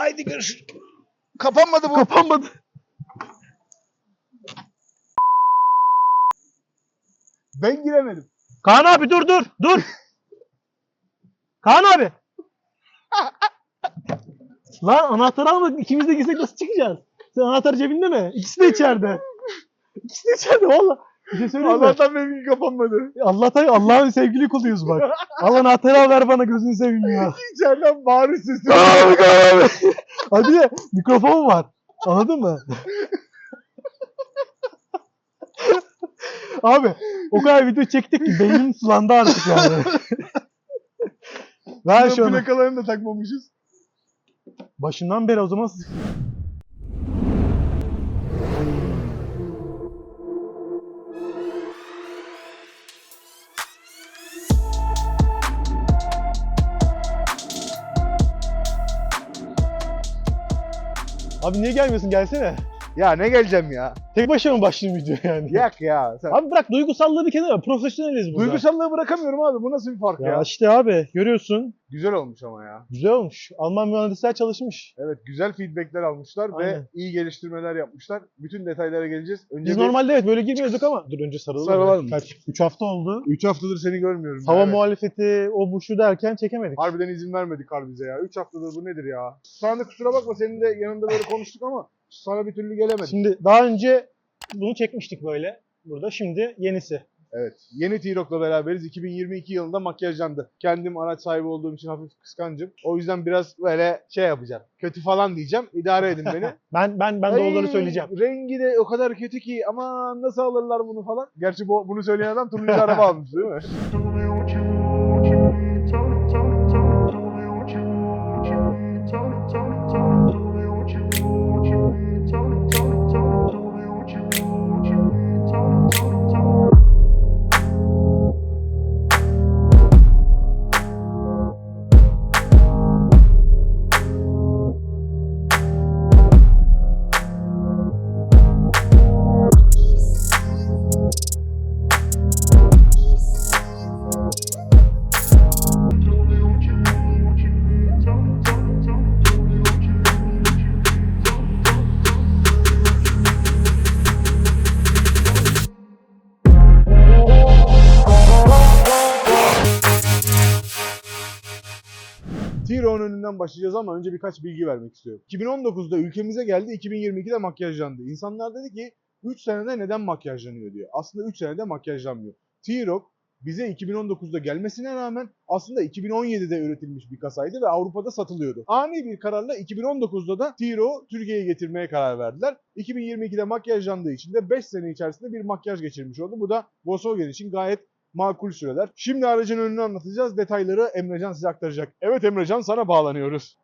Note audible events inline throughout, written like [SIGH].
Haydi görüşürüz. Kapanmadı bu. Kapanmadı. Ben giremedim. Kaan abi dur dur dur. Kaan abi. Lan anahtarı almadık. İkimiz de gitsek nasıl çıkacağız? Sen anahtar cebinde mi? İkisi de içeride. İkisi de içeride valla. Bir şey söyleyeyim mi? Allah'tan benimki kapanmadı. Allah'tan Allah'ın sevgili kuluyuz bak. Al anahtarı al ver bana gözünü seveyim ya. [LAUGHS] İçeriden bağırış sesi. Abi abi. Hadi de mikrofon var. Anladın mı? abi o kadar video çektik ki beynim sulandı artık yani. ver şu an. Plakalarını da takmamışız. Başından beri o zaman Abi niye gelmiyorsun gelsene. Ya ne geleceğim ya? Tek başına mı başlayayım video yani? Yak ya. Sen... Abi bırak duygusallığı bir kenara profesyoneliz burada. Duygusallığı bırakamıyorum abi. Bu nasıl bir fark ya? Ya işte abi görüyorsun. Güzel olmuş ama ya. Güzel olmuş. Alman mühendisler çalışmış. Evet güzel feedbackler almışlar Aynen. ve iyi geliştirmeler yapmışlar. Bütün detaylara geleceğiz. Önce Biz bir- normalde evet böyle girmiyorduk ama dur önce sarılalım. Sarılalım. Kaç? 3 hafta oldu. 3 haftadır seni görmüyorum. Hava yani. muhalefeti o bu şu derken çekemedik. Harbiden izin vermedi kar bize ya. 3 haftadır bu nedir ya? Sana da kusura bakma senin de yanında böyle konuştuk ama sana bir türlü gelemedik. Şimdi daha önce bunu çekmiştik böyle burada. Şimdi yenisi. Evet. Yeni T-Rock'la beraberiz. 2022 yılında makyajlandı. Kendim araç sahibi olduğum için hafif kıskancım. O yüzden biraz böyle şey yapacağım. Kötü falan diyeceğim. İdare edin beni. [LAUGHS] Ben ben ben doğruları Ay, söyleyeceğim. Rengi de o kadar kötü ki ama nasıl alırlar bunu falan. Gerçi bu, bunu söyleyen adam turuncu araba almış değil mi? T-Rock'un önünden başlayacağız ama önce birkaç bilgi vermek istiyorum. 2019'da ülkemize geldi, 2022'de makyajlandı. İnsanlar dedi ki 3 senede neden makyajlanıyor diyor. Aslında 3 senede makyajlanmıyor. T-Rock bize 2019'da gelmesine rağmen aslında 2017'de üretilmiş bir kasaydı ve Avrupa'da satılıyordu. Ani bir kararla 2019'da da T-Rock'u Türkiye'ye getirmeye karar verdiler. 2022'de makyajlandığı için de 5 sene içerisinde bir makyaj geçirmiş oldu. Bu da Volkswagen için gayet makul süreler. Şimdi aracın önünü anlatacağız. Detayları Emrecan size aktaracak. Evet Emrecan sana bağlanıyoruz.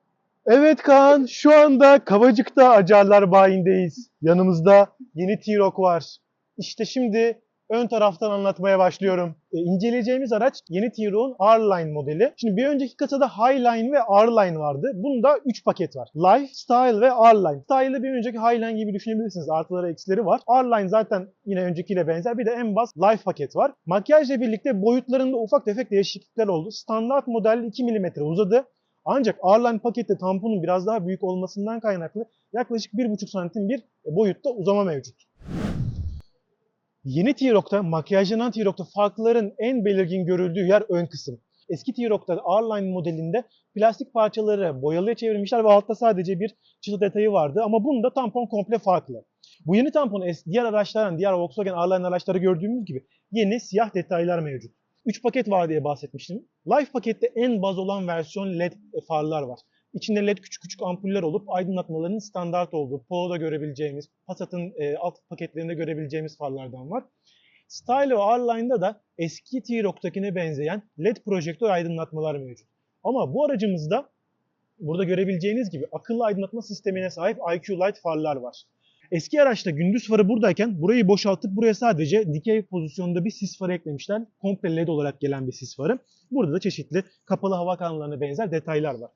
Evet Kaan şu anda Kavacık'ta Acarlar bayindeyiz. Yanımızda yeni T-Roc var. İşte şimdi ön taraftan anlatmaya başlıyorum. E, inceleyeceğimiz araç yeni T-Roc'un R-Line modeli. Şimdi bir önceki kasada Highline ve R-Line vardı. Bunda 3 paket var. Life, Style ve R-Line. Style'ı bir önceki Highline gibi düşünebilirsiniz. Artıları eksileri var. R-Line zaten yine öncekiyle benzer. Bir de en bas Life paket var. Makyajla birlikte boyutlarında ufak tefek değişiklikler oldu. Standart model 2 mm uzadı. Ancak R-Line pakette tamponun biraz daha büyük olmasından kaynaklı yaklaşık 1,5 santim bir boyutta uzama mevcut. Yeni T-Rock'ta, makyajlanan T-Rock'ta farkların en belirgin görüldüğü yer ön kısım. Eski T-Rock'ta R-Line modelinde plastik parçaları boyalıya çevirmişler ve altta sadece bir çıtı detayı vardı ama bunda tampon komple farklı. Bu yeni tampon diğer araçlardan, diğer Volkswagen R-Line araçları gördüğümüz gibi yeni siyah detaylar mevcut. 3 paket var diye bahsetmiştim. Life pakette en baz olan versiyon LED farlar var. İçinde LED küçük küçük ampuller olup aydınlatmalarının standart olduğu, Polo'da görebileceğimiz, Passat'ın e, alt paketlerinde görebileceğimiz farlardan var. Style ve R-Line'da da eski T-Rock'takine benzeyen LED projektör aydınlatmalar mevcut. Ama bu aracımızda burada görebileceğiniz gibi akıllı aydınlatma sistemine sahip IQ Light farlar var. Eski araçta gündüz farı buradayken burayı boşaltıp buraya sadece dikey pozisyonda bir sis farı eklemişler. Komple LED olarak gelen bir sis farı. Burada da çeşitli kapalı hava kanallarına benzer detaylar var.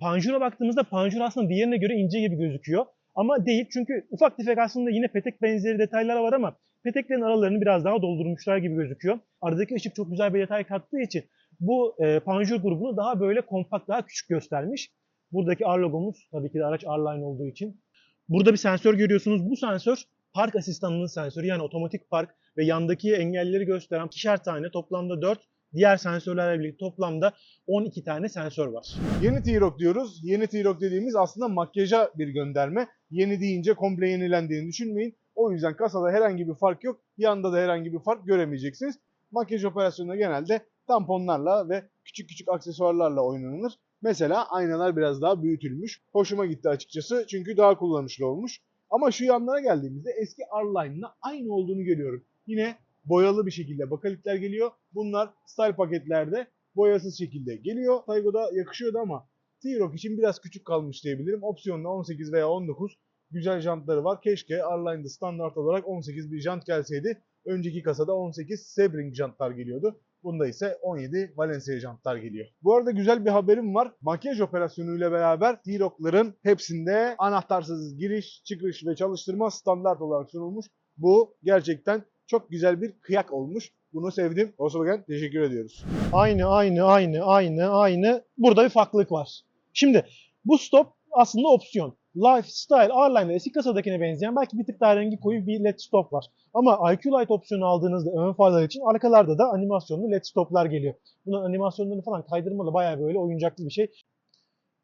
Panjur'a baktığımızda panjur aslında diğerine göre ince gibi gözüküyor. Ama değil çünkü ufak tefek aslında yine petek benzeri detaylar var ama peteklerin aralarını biraz daha doldurmuşlar gibi gözüküyor. Aradaki ışık çok güzel bir detay kattığı için bu e, panjur grubunu daha böyle kompakt, daha küçük göstermiş. Buradaki R logomuz tabii ki de araç R-Line olduğu için. Burada bir sensör görüyorsunuz. Bu sensör park asistanının sensörü yani otomatik park ve yandaki engelleri gösteren ikişer tane toplamda 4 diğer sensörlerle birlikte toplamda 12 tane sensör var. Yeni T-Roc diyoruz. Yeni T-Roc dediğimiz aslında makyaja bir gönderme. Yeni deyince komple yenilendiğini düşünmeyin. O yüzden kasada herhangi bir fark yok. Yanda da herhangi bir fark göremeyeceksiniz. Makyaj operasyonunda genelde tamponlarla ve küçük küçük aksesuarlarla oynanılır. Mesela aynalar biraz daha büyütülmüş. Hoşuma gitti açıkçası çünkü daha kullanışlı olmuş. Ama şu yanlara geldiğimizde eski R-Line'la aynı olduğunu görüyorum. Yine boyalı bir şekilde bakalipler geliyor. Bunlar style paketlerde boyasız şekilde geliyor. Taygo'da yakışıyordu ama T-Roc için biraz küçük kalmış diyebilirim. Opsiyonla 18 veya 19 güzel jantları var. Keşke R-Line'da standart olarak 18 bir jant gelseydi. Önceki kasada 18 Sebring jantlar geliyordu. Bunda ise 17 Valencia jantlar geliyor. Bu arada güzel bir haberim var. Makyaj operasyonuyla beraber T-Roc'ların hepsinde anahtarsız giriş, çıkış ve çalıştırma standart olarak sunulmuş. Bu gerçekten çok güzel bir kıyak olmuş. Bunu sevdim. Volkswagen teşekkür ediyoruz. Aynı, aynı, aynı, aynı, aynı. Burada bir farklılık var. Şimdi bu stop aslında opsiyon. Lifestyle R-Line'da eski kasadakine benzeyen belki bir tık daha rengi koyu bir LED stop var. Ama IQ Light opsiyonu aldığınızda ön farlar için arkalarda da animasyonlu LED stoplar geliyor. Bunun animasyonlarını falan kaydırmalı bayağı böyle oyuncaklı bir şey.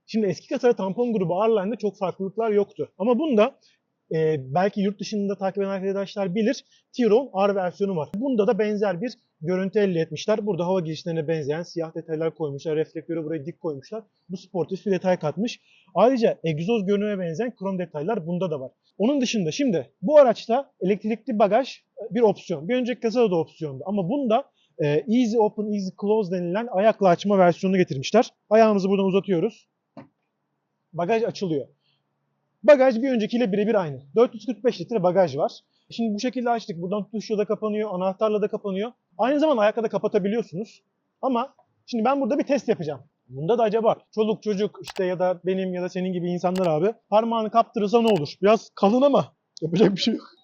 Şimdi eski kasada tampon grubu R-Line'da çok farklılıklar yoktu. Ama bunda e, belki yurt dışında takip eden arkadaşlar bilir T-Ron R versiyonu var. Bunda da benzer bir görüntü elde etmişler. Burada hava girişlerine benzeyen siyah detaylar koymuşlar. Reflektörü buraya dik koymuşlar. Bu sportif bir detay katmış. Ayrıca egzoz görünüme benzeyen krom detaylar bunda da var. Onun dışında şimdi bu araçta elektrikli bagaj bir opsiyon. Bir önceki kasada da opsiyondu. Ama bunda e, Easy Open, Easy Close denilen ayakla açma versiyonunu getirmişler. Ayağımızı buradan uzatıyoruz. Bagaj açılıyor. Bagaj bir öncekiyle birebir aynı. 445 litre bagaj var. Şimdi bu şekilde açtık. Buradan tuşla da kapanıyor, anahtarla da kapanıyor. Aynı zamanda ayakla da kapatabiliyorsunuz. Ama şimdi ben burada bir test yapacağım. Bunda da acaba çoluk çocuk işte ya da benim ya da senin gibi insanlar abi parmağını kaptırırsa ne olur? Biraz kalın ama yapacak bir şey yok. [LAUGHS]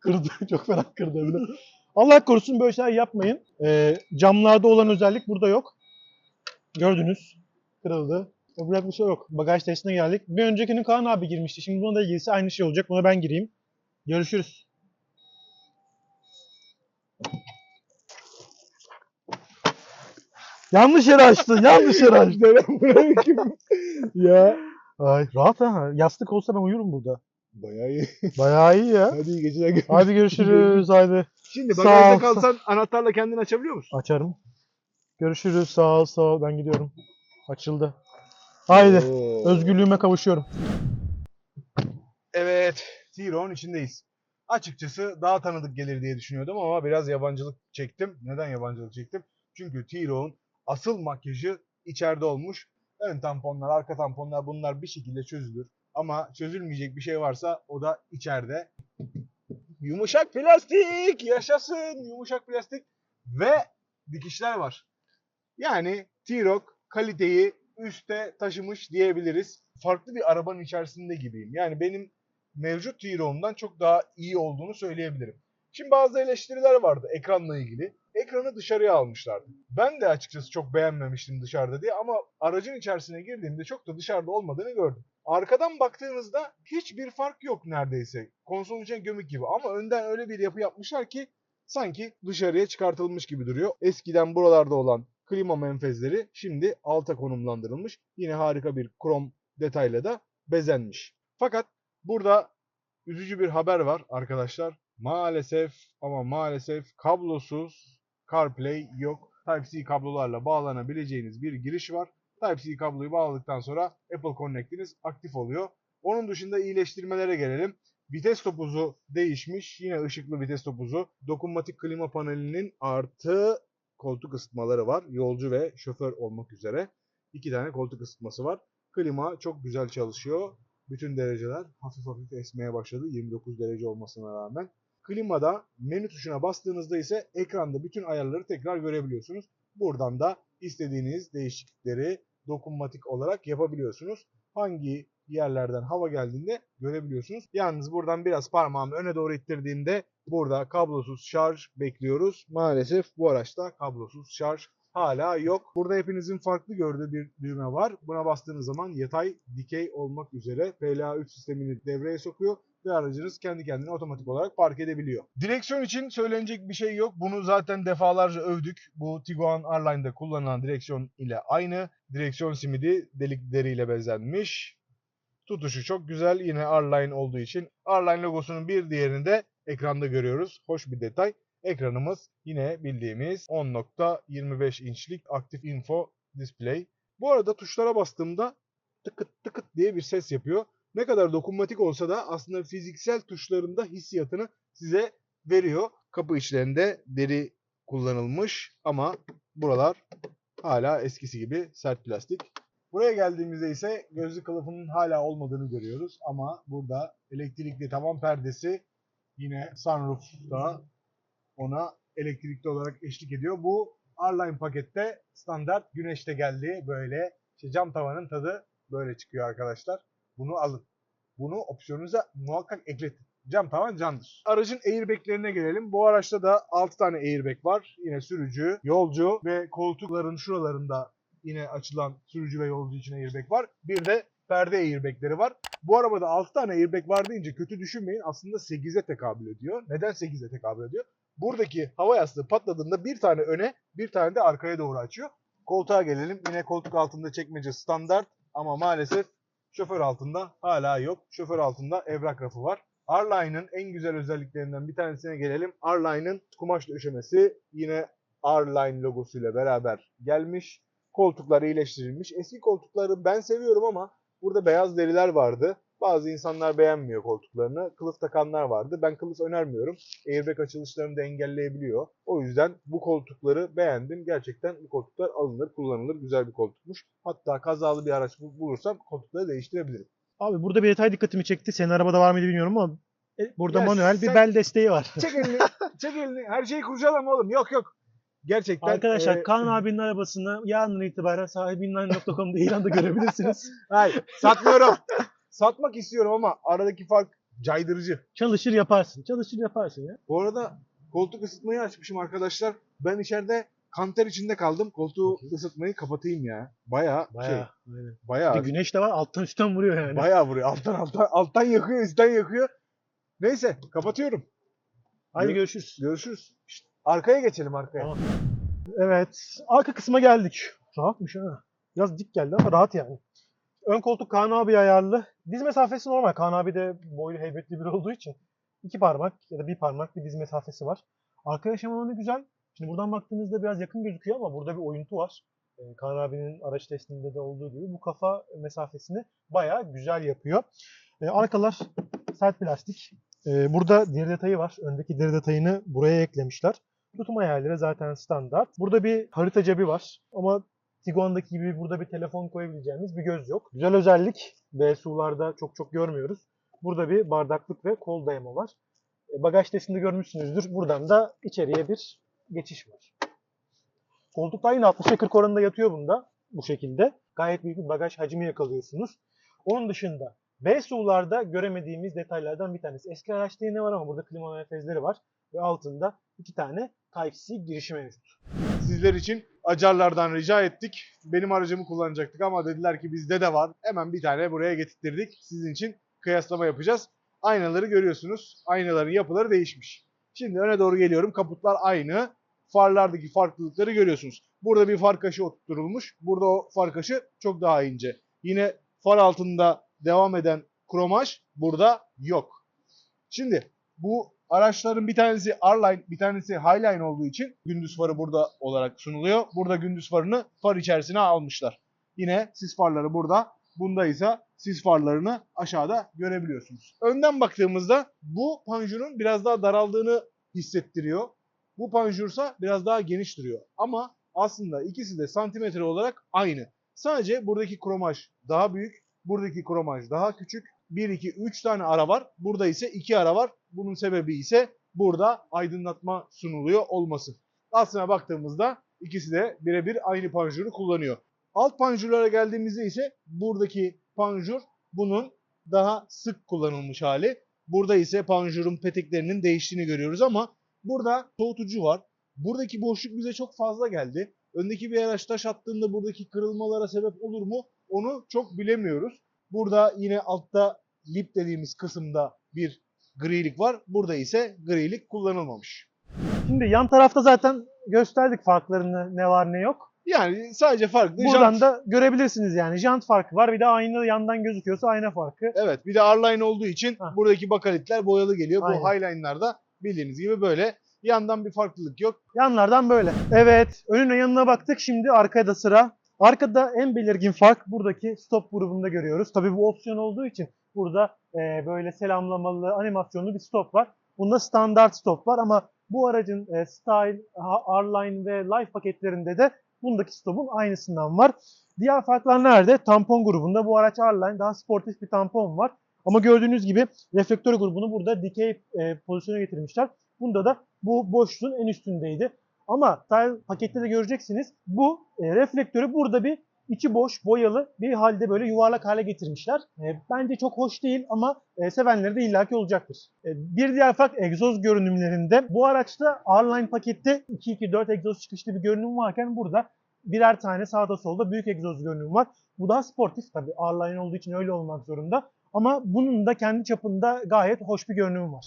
Kırdı. Çok fena kırdı bile. Allah korusun böyle şeyler yapmayın. Ee, camlarda olan özellik burada yok. Gördünüz. Kırıldı. Yapacak bir şey yok. Bagaj testine geldik. Bir öncekinin Kaan abi girmişti. Şimdi buna da ilgisi aynı şey olacak. Buna ben gireyim. Görüşürüz. Yanlış yere açtı. Yanlış yere açtı. [LAUGHS] ya. Ay, rahat ha. Yastık olsa ben uyurum burada. Bayağı iyi. Bayağı iyi ya. Hadi iyi geceler. görüşürüz. Hadi görüşürüz. Hadi. Şimdi bagajda kalsan anahtarla kendini açabiliyor musun? Açarım. Görüşürüz. Sağ ol, sağ ol. Ben gidiyorum. Açıldı. Haydi. Oo. Özgürlüğüme kavuşuyorum. Evet, T-Ro'nun içindeyiz. Açıkçası daha tanıdık gelir diye düşünüyordum ama biraz yabancılık çektim. Neden yabancılık çektim? Çünkü T-Ro'nun asıl makyajı içeride olmuş. Ön tamponlar, arka tamponlar bunlar bir şekilde çözülür. Ama çözülmeyecek bir şey varsa o da içeride. Yumuşak plastik! Yaşasın! Yumuşak plastik ve dikişler var. Yani T-Roc kaliteyi üste taşımış diyebiliriz. Farklı bir arabanın içerisinde gibiyim. Yani benim mevcut T-Roc'umdan çok daha iyi olduğunu söyleyebilirim. Şimdi bazı eleştiriler vardı ekranla ilgili. Ekranı dışarıya almışlardı. Ben de açıkçası çok beğenmemiştim dışarıda diye ama aracın içerisine girdiğimde çok da dışarıda olmadığını gördüm. Arkadan baktığınızda hiçbir fark yok neredeyse. Konsolun içine gömük gibi ama önden öyle bir yapı yapmışlar ki sanki dışarıya çıkartılmış gibi duruyor. Eskiden buralarda olan klima menfezleri şimdi alta konumlandırılmış. Yine harika bir krom detayla da bezenmiş. Fakat burada üzücü bir haber var arkadaşlar. Maalesef ama maalesef kablosuz CarPlay yok. Type-C kablolarla bağlanabileceğiniz bir giriş var. Type-C kabloyu bağladıktan sonra Apple Connect'iniz aktif oluyor. Onun dışında iyileştirmelere gelelim. Vites topuzu değişmiş. Yine ışıklı vites topuzu. Dokunmatik klima panelinin artı koltuk ısıtmaları var. Yolcu ve şoför olmak üzere. iki tane koltuk ısıtması var. Klima çok güzel çalışıyor. Bütün dereceler hafif hafif esmeye başladı 29 derece olmasına rağmen. Klimada menü tuşuna bastığınızda ise ekranda bütün ayarları tekrar görebiliyorsunuz. Buradan da istediğiniz değişiklikleri dokunmatik olarak yapabiliyorsunuz. Hangi yerlerden hava geldiğinde görebiliyorsunuz. Yalnız buradan biraz parmağımı öne doğru ittirdiğimde burada kablosuz şarj bekliyoruz. Maalesef bu araçta kablosuz şarj hala yok. Burada hepinizin farklı gördüğü bir düğme var. Buna bastığınız zaman yatay, dikey olmak üzere PLA3 sistemini devreye sokuyor ve aracınız kendi kendine otomatik olarak park edebiliyor. Direksiyon için söylenecek bir şey yok. Bunu zaten defalarca övdük. Bu Tiguan R-Line'da kullanılan direksiyon ile aynı. Direksiyon simidi delikleriyle bezenmiş. Tutuşu çok güzel. Yine R-Line olduğu için R-Line logosunun bir diğerini de ekranda görüyoruz. Hoş bir detay. Ekranımız yine bildiğimiz 10.25 inçlik aktif info display. Bu arada tuşlara bastığımda tıkıt tıkıt diye bir ses yapıyor. Ne kadar dokunmatik olsa da aslında fiziksel tuşlarında hissiyatını size veriyor. Kapı içlerinde deri kullanılmış ama buralar hala eskisi gibi sert plastik. Buraya geldiğimizde ise gözlük kılıfının hala olmadığını görüyoruz ama burada elektrikli tavan perdesi yine sunroof'ta ona elektrikli olarak eşlik ediyor. Bu R-Line pakette standart güneşte geldi böyle işte cam tavanın tadı böyle çıkıyor arkadaşlar. Bunu alın. Bunu opsiyonunuza muhakkak ekletin. Cam tavan candır. Aracın airbaglerine gelelim. Bu araçta da 6 tane airbag var. Yine sürücü, yolcu ve koltukların şuralarında yine açılan sürücü ve yolcu için airbag var. Bir de perde airbagleri var. Bu arabada 6 tane airbag var deyince kötü düşünmeyin. Aslında 8'e tekabül ediyor. Neden 8'e tekabül ediyor? Buradaki hava yastığı patladığında bir tane öne, bir tane de arkaya doğru açıyor. Koltuğa gelelim. Yine koltuk altında çekmece standart ama maalesef şoför altında hala yok. Şoför altında evrak rafı var. R-Line'ın en güzel özelliklerinden bir tanesine gelelim. R-Line'ın kumaş döşemesi yine R-Line logosuyla beraber gelmiş. Koltuklar iyileştirilmiş. Eski koltukları ben seviyorum ama burada beyaz deriler vardı. Bazı insanlar beğenmiyor koltuklarını. Kılıf takanlar vardı. Ben kılıf önermiyorum. Airbag açılışlarını da engelleyebiliyor. O yüzden bu koltukları beğendim. Gerçekten bu koltuklar alınır, kullanılır. Güzel bir koltukmuş. Hatta kazalı bir araç bul- bulursam koltukları değiştirebilirim. Abi burada bir detay dikkatimi çekti. Senin arabada var mıydı bilmiyorum ama e, burada Ya manuel bir bel desteği var. Çek elini, [LAUGHS] çek elini. Her şeyi kurcalama oğlum. Yok yok. Gerçekten. Arkadaşlar e, Kaan abinin arabasını yarından itibaren sahibinline.com'da ilanda görebilirsiniz. [LAUGHS] hayır, satmıyorum. Satmak istiyorum ama aradaki fark caydırıcı. Çalışır yaparsın. Çalışır yaparsın ya. Bu arada koltuk ısıtmayı açmışım arkadaşlar. Ben içeride kanter içinde kaldım. Koltuğu ısıtmayı kapatayım ya. Bayağı, şey, Bayağı. aynen. Bir bayağı, de güneş de var alttan üstten vuruyor yani. bayağı vuruyor. Alttan alttan, alttan yakıyor, üstten yakıyor. Neyse, kapatıyorum. Hadi Gö- görüşürüz. Görüşürüz. Şşt, arkaya geçelim arkaya. Tamam. Evet. Arka kısma geldik. Rahatmış ha. Biraz dik geldi ama rahat yani. Ön koltuk Kaan abi ayarlı. Diz mesafesi normal. Kaan abi de boylu heybetli biri olduğu için iki parmak ya da bir parmak bir diz mesafesi var. Arka yaşam alanı güzel. Şimdi buradan baktığınızda biraz yakın gözüküyor ama burada bir oyuntu var. Ee, Kaan abinin araç testinde de olduğu gibi bu kafa mesafesini bayağı güzel yapıyor. Ee, arkalar sert plastik. Ee, burada deri detayı var. Öndeki deri detayını buraya eklemişler. Tutum ayarları zaten standart. Burada bir harita cebi var ama Tiguan'daki gibi burada bir telefon koyabileceğimiz bir göz yok. Güzel özellik ve sularda çok çok görmüyoruz. Burada bir bardaklık ve kol dayama var. E, Bagaj testinde görmüşsünüzdür. Buradan da içeriye bir geçiş var. Koltuklar yine 60'a 40 oranında yatıyor bunda bu şekilde. Gayet büyük bir bagaj hacmi yakalıyorsunuz. Onun dışında B sularda göremediğimiz detaylardan bir tanesi. Eski araçta yine var ama burada klima menfezleri var ve altında iki tane Type-C girişi mevcut. Sizler için acarlardan rica ettik. Benim aracımı kullanacaktık ama dediler ki bizde de var. Hemen bir tane buraya getirttirdik. Sizin için kıyaslama yapacağız. Aynaları görüyorsunuz. Aynaların yapıları değişmiş. Şimdi öne doğru geliyorum. Kaputlar aynı. Farlardaki farklılıkları görüyorsunuz. Burada bir far kaşı oturtulmuş. Burada o far kaşı çok daha ince. Yine far altında devam eden kromaj burada yok. Şimdi bu araçların bir tanesi R-Line, bir tanesi Highline olduğu için gündüz farı burada olarak sunuluyor. Burada gündüz farını far içerisine almışlar. Yine sis farları burada. Bunda ise sis farlarını aşağıda görebiliyorsunuz. Önden baktığımızda bu panjurun biraz daha daraldığını hissettiriyor. Bu panjursa biraz daha geniş duruyor. Ama aslında ikisi de santimetre olarak aynı. Sadece buradaki kromaj daha büyük, buradaki kromaj daha küçük. 1, 2, 3 tane ara var. Burada ise 2 ara var. Bunun sebebi ise burada aydınlatma sunuluyor olması. Aslına baktığımızda ikisi de birebir aynı panjuru kullanıyor. Alt panjurlara geldiğimizde ise buradaki panjur bunun daha sık kullanılmış hali. Burada ise panjurun peteklerinin değiştiğini görüyoruz ama burada soğutucu var. Buradaki boşluk bize çok fazla geldi. öndeki bir araç taş attığında buradaki kırılmalara sebep olur mu? Onu çok bilemiyoruz. Burada yine altta lip dediğimiz kısımda bir grilik var. Burada ise grilik kullanılmamış. Şimdi yan tarafta zaten gösterdik farklarını ne var ne yok. Yani sadece farklı Buradan jant- da görebilirsiniz yani. Jant farkı var. Bir de ayna yandan gözüküyorsa ayna farkı. Evet bir de R-Line olduğu için Hah. buradaki bakalitler boyalı geliyor. Aynen. Bu Highline'larda bildiğiniz gibi böyle. Yandan bir farklılık yok. Yanlardan böyle. Evet. Önüne yanına baktık. Şimdi arkaya da sıra. Arkada en belirgin fark buradaki stop grubunda görüyoruz. Tabii bu opsiyon olduğu için burada e, böyle selamlamalı, animasyonlu bir stop var. Bunda standart stop var ama bu aracın e, Style, R-Line ve Life paketlerinde de bundaki stopun aynısından var. Diğer farklar nerede? Tampon grubunda bu araç R-Line daha sportif bir tampon var. Ama gördüğünüz gibi reflektör grubunu burada dikey e, pozisyona getirmişler. Bunda da bu boşluğun en üstündeydi. Ama pakette de göreceksiniz. Bu e, reflektörü burada bir içi boş, boyalı bir halde böyle yuvarlak hale getirmişler. E, bence çok hoş değil ama e, sevenleri de illaki olacaktır. E, bir diğer fark egzoz görünümlerinde. Bu araçta R-Line pakette 2.2.4 egzoz çıkışlı bir görünüm varken burada birer tane sağda solda büyük egzoz görünüm var. Bu daha sportif tabii. R-Line olduğu için öyle olmak zorunda. Ama bunun da kendi çapında gayet hoş bir görünümü var.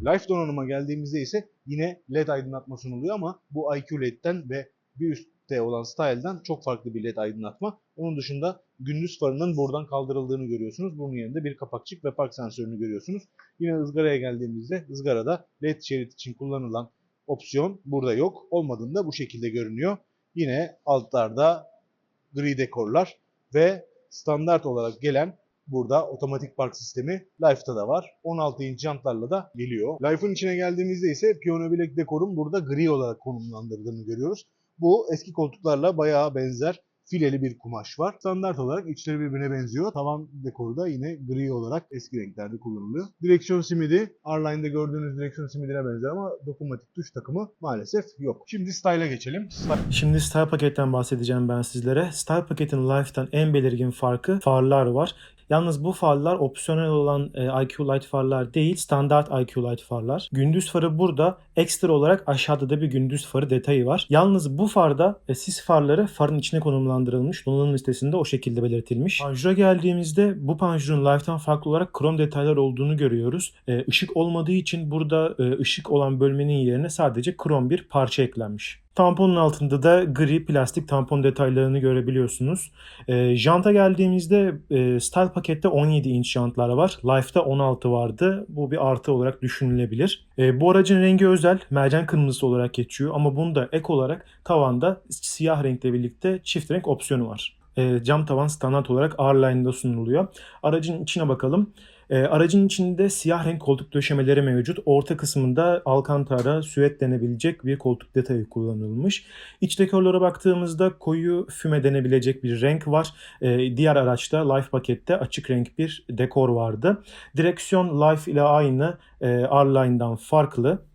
Life donanıma geldiğimizde ise yine LED aydınlatma sunuluyor ama bu IQ LED'den ve bir üstte olan Style'dan çok farklı bir LED aydınlatma. Onun dışında gündüz farının buradan kaldırıldığını görüyorsunuz. Bunun yerinde bir kapakçık ve park sensörünü görüyorsunuz. Yine ızgaraya geldiğimizde ızgarada LED şerit için kullanılan opsiyon burada yok. Olmadığında bu şekilde görünüyor. Yine altlarda gri dekorlar ve standart olarak gelen burada otomatik park sistemi Life'da da var. 16 inç jantlarla da geliyor. Life'ın içine geldiğimizde ise Piyano Black dekorun burada gri olarak konumlandırdığını görüyoruz. Bu eski koltuklarla bayağı benzer fileli bir kumaş var. Standart olarak içleri birbirine benziyor. Tavan dekoru da yine gri olarak eski renklerde kullanılıyor. Direksiyon simidi R-Line'de gördüğünüz direksiyon simidine benzer ama dokunmatik tuş takımı maalesef yok. Şimdi style'a geçelim. Şimdi Style paketten bahsedeceğim ben sizlere. Style paketin Life'tan en belirgin farkı farlar var. Yalnız bu farlar opsiyonel olan e, IQ Light farlar değil, standart IQ Light farlar. Gündüz farı burada, ekstra olarak aşağıda da bir gündüz farı detayı var. Yalnız bu farda e, sis farları farın içine konumlandırılmış, donanım listesinde o şekilde belirtilmiş. Panjura geldiğimizde bu panjurun Life'tan farklı olarak krom detaylar olduğunu görüyoruz. E, ışık olmadığı için burada e, ışık olan bölmenin yerine sadece krom bir parça eklenmiş. Tamponun altında da gri plastik tampon detaylarını görebiliyorsunuz. E, janta geldiğimizde e, Style pakette 17 inç jantlar var. Life'da 16 vardı. Bu bir artı olarak düşünülebilir. E, bu aracın rengi özel. Mercan kırmızısı olarak geçiyor. Ama bunda ek olarak tavanda siyah renkle birlikte çift renk opsiyonu var. E, cam tavan standart olarak R-Line'da sunuluyor. Aracın içine bakalım. E, aracın içinde siyah renk koltuk döşemeleri mevcut. Orta kısmında alkantara, süet denebilecek bir koltuk detayı kullanılmış. İç dekorlara baktığımızda koyu füme denebilecek bir renk var. E, diğer araçta Life pakette açık renk bir dekor vardı. Direksiyon Life ile aynı e, R-Line'dan farklı.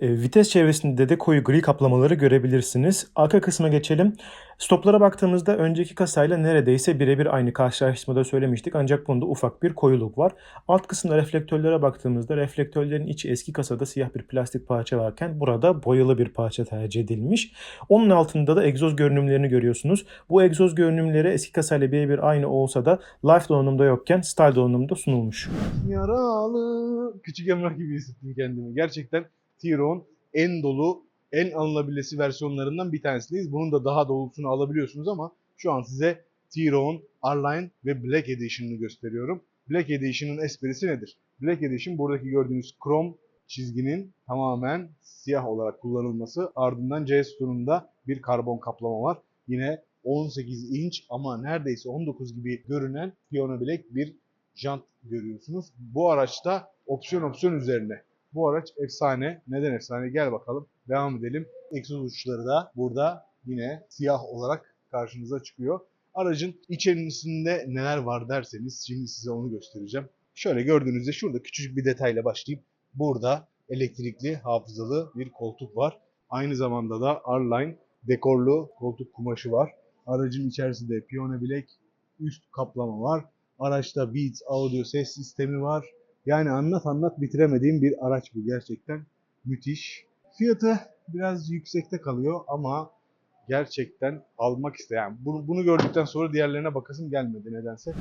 E, vites çevresinde de koyu gri kaplamaları görebilirsiniz. Arka kısma geçelim. Stoplara baktığımızda önceki kasayla neredeyse birebir aynı karşılaştırmada söylemiştik ancak bunda ufak bir koyuluk var. Alt kısımda reflektörlere baktığımızda reflektörlerin içi eski kasada siyah bir plastik parça varken burada boyalı bir parça tercih edilmiş. Onun altında da egzoz görünümlerini görüyorsunuz. Bu egzoz görünümleri eski kasayla birebir aynı olsa da Life donanımda yokken Style donanımda sunulmuş. Yaralı. Küçük Emrah gibi hissettim kendimi. Gerçekten T-Ro'nun en dolu, en alınabilesi versiyonlarından bir tanesindeyiz. Bunun da daha dolusunu alabiliyorsunuz ama şu an size T-Ro'nun R-Line ve Black Edition'ını gösteriyorum. Black Edition'ın esprisi nedir? Black Edition buradaki gördüğünüz krom çizginin tamamen siyah olarak kullanılması. Ardından C sütununda bir karbon kaplama var. Yine 18 inç ama neredeyse 19 gibi görünen Piano Black bir jant görüyorsunuz. Bu araçta opsiyon opsiyon üzerine. Bu araç efsane. Neden efsane? Gel bakalım. Devam edelim. Egzoz uçları da burada yine siyah olarak karşınıza çıkıyor. Aracın içerisinde neler var derseniz şimdi size onu göstereceğim. Şöyle gördüğünüzde şurada küçücük bir detayla başlayayım. Burada elektrikli hafızalı bir koltuk var. Aynı zamanda da R-Line dekorlu koltuk kumaşı var. Aracın içerisinde Pione Black üst kaplama var. Araçta Beats audio ses sistemi var. Yani anlat anlat bitiremediğim bir araç bu gerçekten müthiş. Fiyatı biraz yüksekte kalıyor ama gerçekten almak isteyen, bunu, bunu gördükten sonra diğerlerine bakasım gelmedi nedense.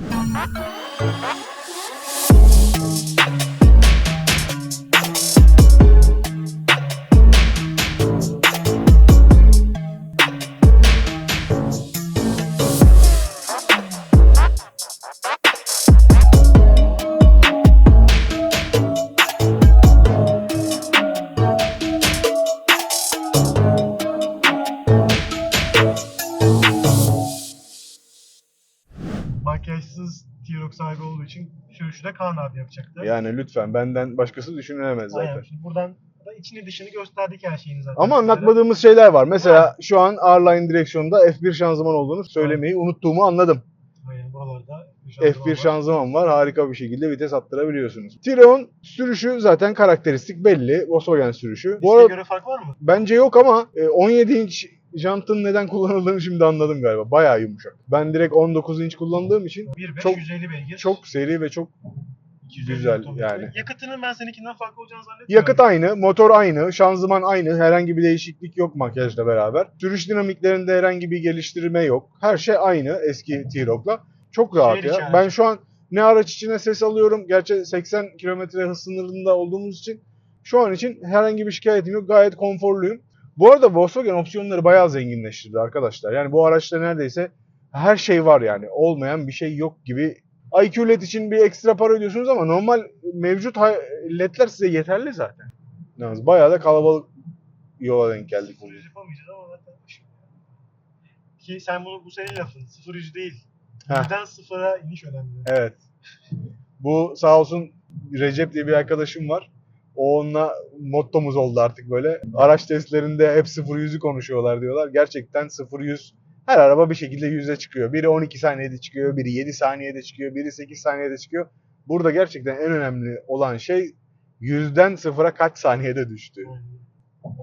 Sürüşü de Kaan abi yapacaktı. Yani lütfen benden başkası düşünülemez zaten. Aynen. Şimdi buradan da içini dışını gösterdik her şeyini zaten. Ama anlatmadığımız şeyler var. Mesela şu an R-Line direksiyonda F1 şanzıman olduğunu söylemeyi unuttuğumu anladım. Aynen buralarda. F1 şanzıman var. Harika bir şekilde vites attırabiliyorsunuz. Tiro'nun sürüşü zaten karakteristik belli. Volkswagen sürüşü. Bu Bu arada göre fark var mı? bence yok ama e, 17 inç jantın neden kullanıldığını şimdi anladım galiba. Bayağı yumuşak. Ben direkt 19 inç kullandığım için 1.5 Çok- 150 beygir. çok seri ve çok 250 güzel Nm. yani. Yakıtının ben seninkinden farklı olacağını zannetmiyorum. Yakıt aynı, motor aynı, şanzıman aynı. Herhangi bir değişiklik yok makyajla beraber. Sürüş dinamiklerinde herhangi bir geliştirme yok. Her şey aynı eski T-Roc'la. Çok rahat Şehir ya. Ben şu an ne araç içine ses alıyorum. Gerçi 80 km hız sınırında olduğumuz için şu an için herhangi bir şikayetim yok. Gayet konforluyum. Bu arada Volkswagen opsiyonları bayağı zenginleştirdi arkadaşlar. Yani bu araçta neredeyse her şey var yani. Olmayan bir şey yok gibi. IQ LED için bir ekstra para ödüyorsunuz ama normal mevcut LED'ler size yeterli zaten. Yalnız bayağı da kalabalık yola denk geldik. Sıfır yüz yapamayacağız ama zaten. Ki sen bunu bu senin lafın. Sıfır yüz değil. Heh. Birden sıfıra iniş önemli. Evet. Bu sağ olsun Recep diye bir arkadaşım var. O onunla mottomuz oldu artık böyle. Araç testlerinde hep 0-100'ü konuşuyorlar diyorlar. Gerçekten 0-100 her araba bir şekilde 100'e çıkıyor. Biri 12 saniyede çıkıyor, biri 7 saniyede çıkıyor, biri 8 saniyede çıkıyor. Burada gerçekten en önemli olan şey 100'den 0'a kaç saniyede düştü.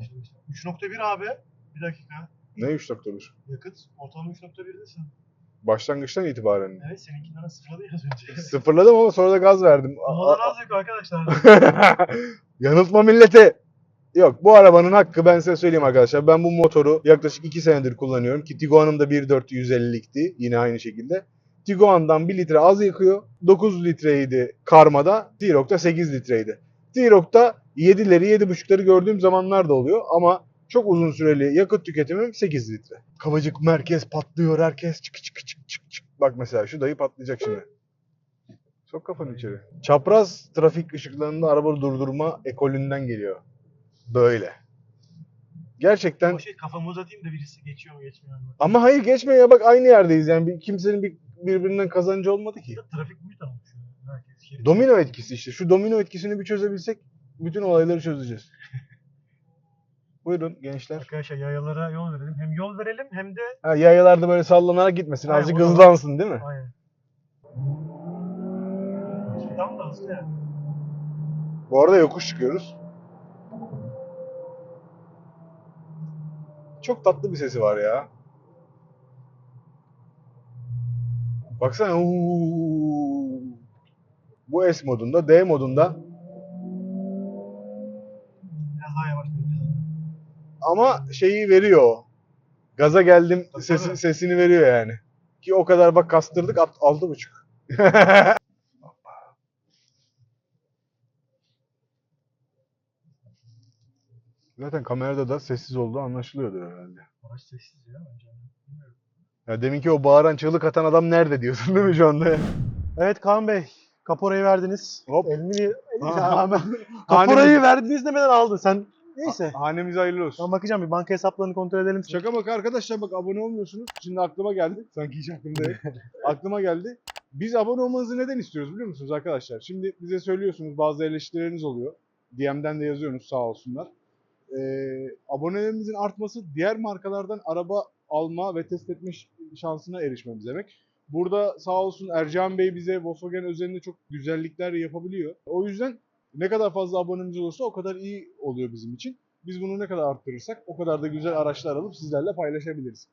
Şimdi işte 3.1 abi. Bir dakika. Ne 3.1? Yakıt ortalama 3.1'desin. Başlangıçtan itibaren. Evet seninkinden sıfırladı az önce. [LAUGHS] [LAUGHS] Sıfırladım ama sonra da gaz verdim. Bundan az yok arkadaşlar. [LAUGHS] Yanıltma milleti. Yok bu arabanın hakkı ben size söyleyeyim arkadaşlar. Ben bu motoru yaklaşık 2 senedir kullanıyorum. Ki Tiguan'ım da 1.4 150'likti yine aynı şekilde. Tiguan'dan 1 litre az yakıyor. 9 litreydi karmada. T-Roc'ta 8 litreydi. T-Roc'ta 7'leri 7.5'ları gördüğüm zamanlar da oluyor ama çok uzun süreli yakıt tüketimim 8 litre. Kavacık merkez patlıyor herkes çık çık çık çık çık. Bak mesela şu dayı patlayacak şimdi. Sok kafanı içeri. Çapraz trafik ışıklarında araba durdurma ekolünden geliyor. Böyle. Gerçekten o şey kafamı uzatayım da birisi geçiyor mu geçmiyor mu? ama hayır geçme ya bak aynı yerdeyiz yani bir, kimsenin bir, birbirinden kazancı olmadı ki. Trafik. Herkes şerit. Domino etkisi işte. Şu domino etkisini bir çözebilsek bütün olayları çözeceğiz. Buyurun gençler. Arkadaşlar yayalara yol verelim. Hem yol verelim hem de Ha, yayalarda böyle sallanarak gitmesin. Aynen, Azıcık hızlansın değil mi? aynen. Tam da hızlı yani. Bu arada yokuş çıkıyoruz. Çok tatlı bir sesi var ya. Baksana. uuu. Bu S modunda, D modunda. Ama şeyi veriyor. Gaza geldim sesi, sesini veriyor yani. Ki o kadar bak kastırdık alt- altı buçuk. [LAUGHS] Zaten kamerada da sessiz olduğu anlaşılıyordur herhalde. Araç sessiz ya bence. Bilmiyorum. Ya deminki o bağıran çığlık atan adam nerede diyorsun değil mi şu anda? Evet Kaan Bey. Kaporayı verdiniz. Hop. Elini, Aha. [LAUGHS] Kaporayı verdiniz demeden aldın. Sen neyse. Hanemize hayırlı olsun. Ben bakacağım bir banka hesaplarını kontrol edelim. Şaka bak arkadaşlar bak abone olmuyorsunuz. Şimdi aklıma geldi. Sanki hiç aklımda yok. [LAUGHS] aklıma geldi. Biz abone olmanızı neden istiyoruz biliyor musunuz arkadaşlar? Şimdi bize söylüyorsunuz bazı eleştirileriniz oluyor. DM'den de yazıyorsunuz sağ olsunlar. Ee, abonelerimizin artması diğer markalardan araba alma ve test etme şansına erişmemiz demek. Burada sağ olsun Ercan Bey bize Volkswagen özelinde çok güzellikler yapabiliyor. O yüzden ne kadar fazla abonemiz olursa o kadar iyi oluyor bizim için. Biz bunu ne kadar arttırırsak o kadar da güzel araçlar alıp sizlerle paylaşabiliriz.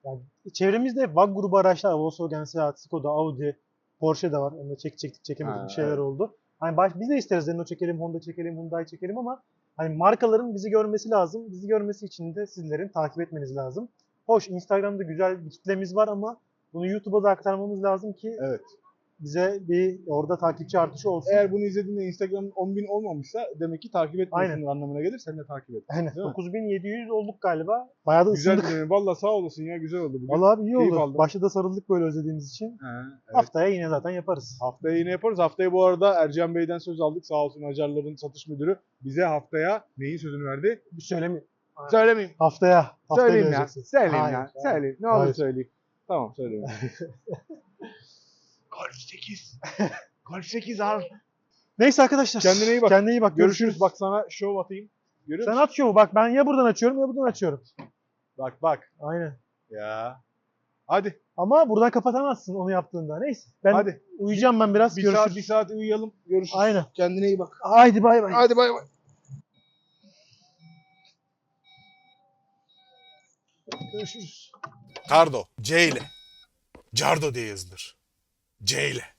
Çevremizde VAG grubu araçlar, Volkswagen, Seat, Skoda, Audi, Porsche de var. Onu da çek, çektik çekemedik Ha, bir şeyler evet. oldu. Hani baş, biz de isteriz Renault çekelim, Honda çekelim, Hyundai çekelim ama hani markaların bizi görmesi lazım. Bizi görmesi için de sizlerin takip etmeniz lazım. Hoş Instagram'da güzel bir kitlemiz var ama bunu YouTube'a da aktarmamız lazım ki Evet. Bize bir orada takipçi artışı olsun. Eğer bunu izlediğinde Instagram 10.000 olmamışsa demek ki takip etmiyorsun anlamına gelir. Sen de takip et. Aynen. Değil mi? 9700 olduk galiba. Bayağı da Güzel ısındık. bir. Valla sağ olasın ya güzel oldu bugün. Vallahi abi iyi Keyif oldu. aldım. Başta da sarıldık böyle özlediğimiz için. He, evet. Haftaya yine zaten yaparız. Haftaya yine yaparız. Haftaya bu arada Ercan Bey'den söz aldık. Sağ olsun Acarların satış müdürü. Bize haftaya neyin sözünü verdi? Bir söylemi. Söylemeyeyim. Haftaya. Haftaya Söyleyeyim ya. Söyleyeyim Hayır, ya. Söyleyeyim. Ne olur söyleyeyim. Tamam söyleyeyim. [LAUGHS] Golf 8. Golf 8 al. Neyse arkadaşlar. Kendine iyi bak. Kendine iyi bak. Görüşürüz. Bak sana şov atayım. Görüyor Sen musun? at şovu. Bak ben ya buradan açıyorum ya buradan açıyorum. Bak bak. Aynen. Ya. Hadi. Ama buradan kapatamazsın onu yaptığında. Neyse. Ben Hadi. uyuyacağım ben biraz. Bir Görüşürüz. saat bir saat uyuyalım. Görüşürüz. Aynen. Kendine iyi bak. Haydi bay bay. Hadi bay bay. Görüşürüz. Cardo, C ile. Cardo diye yazılır. C ile.